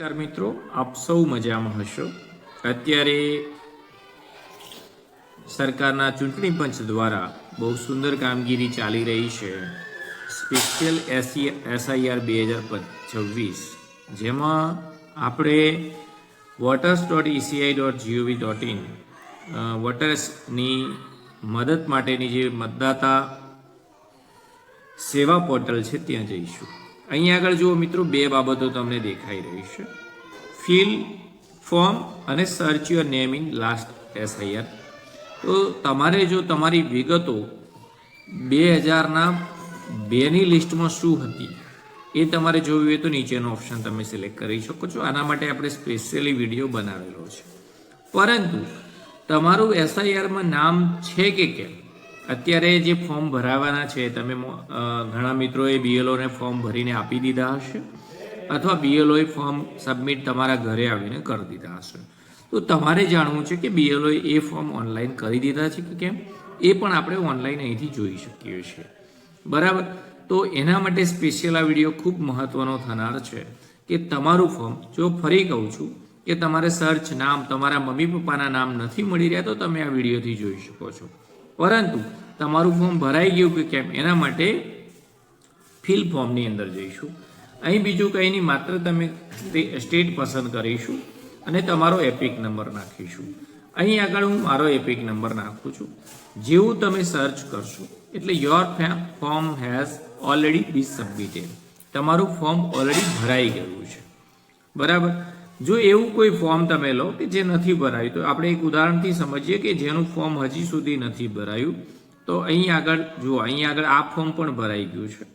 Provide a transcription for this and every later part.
નમસ્કાર મિત્રો, આપ સૌ મજામાં હશો? અત્યારે સરકારના ચૂંટણી પંચ દ્વારા બહુ સુંદર કામગીરી ચાલી રહી છે. સ્પેશિયલ એસી એસઆઈઆર બે હજાર છવ્વીસ જેમાં આપણે voters dot ECI dot GOV dot in વોટર્સની મદદ માટેની જે મતદાતા સેવા પોર્ટલ છે, ત્યાં જઈશું. અહીં આગળ જુઓ મિત્રો, બે બાબતો તમને દેખાઈ રહી છે. ફિલ ફોર્મ અને search your name in last SIR તો તમારે જો તમારી વિગતો બે હજારના બેની લિસ્ટમાં શું હતી, એ તમારે જોવી હોય તો નીચેનો ઓપ્શન તમે સિલેક્ટ કરી શકો છો. આના માટે આપણે સ્પેશિયલી વીડિયો બનાવેલો છે. પરંતુ તમારું એસઆઈઆરમાં નામ છે કે કેમ? અત્યારે જે ફોર્મ ભરાવાના છે, તમે ઘણા મિત્રોએ બીએલઓને ફોર્મ ભરીને આપી દીધા હશે, અથવા બીએલઓએ ફોર્મ સબમિટ તમારા ઘરે આવીને કરી દીધા હશે. તો તમારે જાણવું છે કે બીએલઓએ એ ફોર્મ ઓનલાઈન કરી દીધા છે કે કેમ? એ પણ આપણે ઓનલાઈન અહીંથી જોઈ શકીએ છીએ. બરાબર? તો એના માટે સ્પેશિયલ આ વીડિયો ખૂબ મહત્વનો થનાર છે કે તમારું ફોર્મ, જો ફરી કહું છું કે તમારે સર્ચ નામ, તમારા મમ્મી પપ્પાના નામ નથી મળી રહ્યા, તો તમે આ વિડીયોથી જોઈ શકો છો. પરંતુ તમારું ફોર્મ ભરાઈ ગયું કે કેમ? એના માટે ફિલ ફોર્મની અંદર જઈશું. અહીં બીજું કંઈ નહીં, માત્ર તમે સ્ટે- સ્ટેટ પસંદ કરીશું અને તમારો એપિક નંબર નાખીશું. અહીં આગળ હું મારો એપિક નંબર નાખું છું. જેવું તમે સર્ચ કરશો, એટલે your form has already be submitted તમારું ફોર્મ ઓલરેડી ભરાઈ ગયું છે. બરાબર? જો એવું કોઈ ફોર્મ તમે લો કે જે નથી ભરાયું, તો આપણે એક ઉદાહરણથી સમજીએ કે જેનું ફોર્મ હજી સુધી નથી ભરાયું. તો અહીં આગળ, જુઓ, અહીં આગળ આ ફોર્મ પણ ભરાઈ ગયું છે.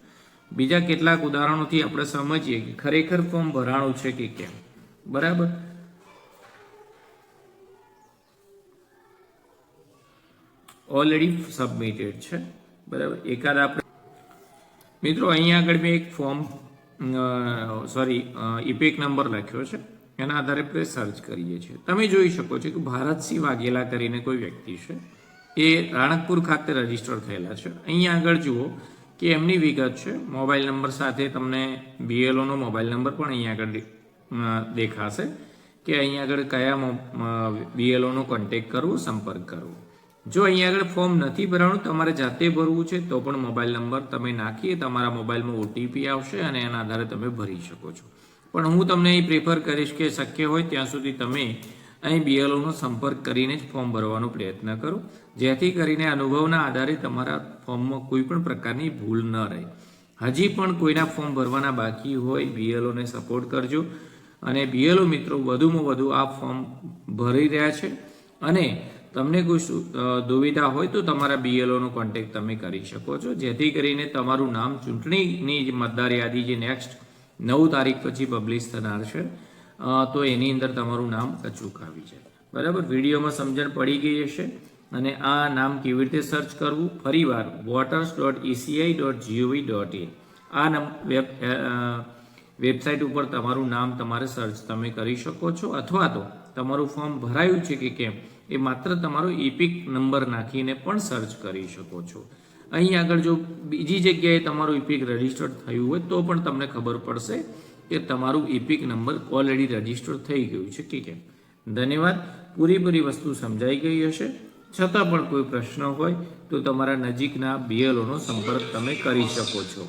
બીજા કેટલાક ઉદાહરણોથી આપણે સમજીએ કે ખરેખર ફોર્મ ભરાણું છે કે કેમ. બરાબર? ઓલરેડી સબમિટેડ છે. બરાબર? એકાદ આપણે મિત્રો અહીંયા આગળ મેં એક ફોર્મ સોરી ઇપેક નંબર લખ્યો છે. એના આધારે આપણે સર્ચ કરીએ છીએ. તમે જોઈ શકો છો કે ભારતસિંહ વાઘેલા કરીને કોઈ વ્યક્તિ છે, એ રાણકપુર ખાતે રજિસ્ટર થયેલા છે. અહીંયા આગળ જુઓ કે એમની વિગત છે. મોબાઈલ નંબર સાથે તમને બીએલઓનો મોબાઈલ નંબર પણ અહીંયા આગળ દેખાશે કે અહીંયા આગળ કયા બીએલઓનો કોન્ટેક કરવો, સંપર્ક કરવો. જો અહીંયા આગળ ફોર્મ નથી ભરાણું, તમારે જાતે ભરવું છે, તો પણ મોબાઈલ નંબર તમે નાખીએ તમારા મોબાઈલમાં ઓટીપી આવશે અને એના આધારે તમે ભરી શકો છો. પણ હું તમને અહીં પ્રેફર કરીશ કે શક્ય હોય ત્યાં સુધી તમે અહીં બીએલઓનો સંપર્ક કરીને જ ફોર્મ ભરવાનો પ્રયત્ન કરો. જેથી કરીને અનુભવના આધારે તમારા ફોર્મમાં કોઈ પણ પ્રકારની ભૂલ ન રહે. હજી પણ કોઈના ફોર્મ ભરવાના બાકી હોય બીએલઓને સપોર્ટ કરજો. અને બીએલઓ મિત્રો, વધુમાં વધુ આ ફોર્મ ભરી રહ્યા છે. અને તમને કોઈ દુવિધા હોય તો તમારા બીએલઓનો કોન્ટેક્ટ તમે કરી શકો છો. જેથી કરીને તમારું નામ ચૂંટણીની મતદાર યાદી જે નેક્સ્ટ નવ તારીખ પછી પબ્લિશ થનાર છે. તો એની અંદર તમારું નામ અચૂક આવી જાય. બરાબર? વિડીયોમાં સમજણ પડી ગઈ હશે અને આ નામ કેવી રીતે સર્ચ કરવું? ફરીવાર voters dot ECI dot GOV dot in આ નમ, વેબ વેબસાઇટ ઉપર તમારું નામ તમારે સર્ચ તમે કરી શકો છો અથવા તો તમારું ફોર્મ ભરાયું છે કે કેમ એ માત્ર તમારો ઇપિક નંબર નાખીને પણ સર્ચ કરી શકો છો. અહીં આગળ જો બીજી જગ્યાએ તમારું ઇપિક રજિસ્ટર્ડ થયું હોય તો પણ તમને ખબર પડશે કે તમારું ઇપિક નંબર ઓલરેડી રજિસ્ટર થઈ ગયું છે. કે કેમ ધન્યવાદ. પૂરેપૂરી વસ્તુ સમજાઈ ગઈ હશે. છતાં પણ કોઈ પ્રશ્ન હોય તો તમારા નજીકના બીએલઓનો સંપર્ક તમે કરી શકો છો.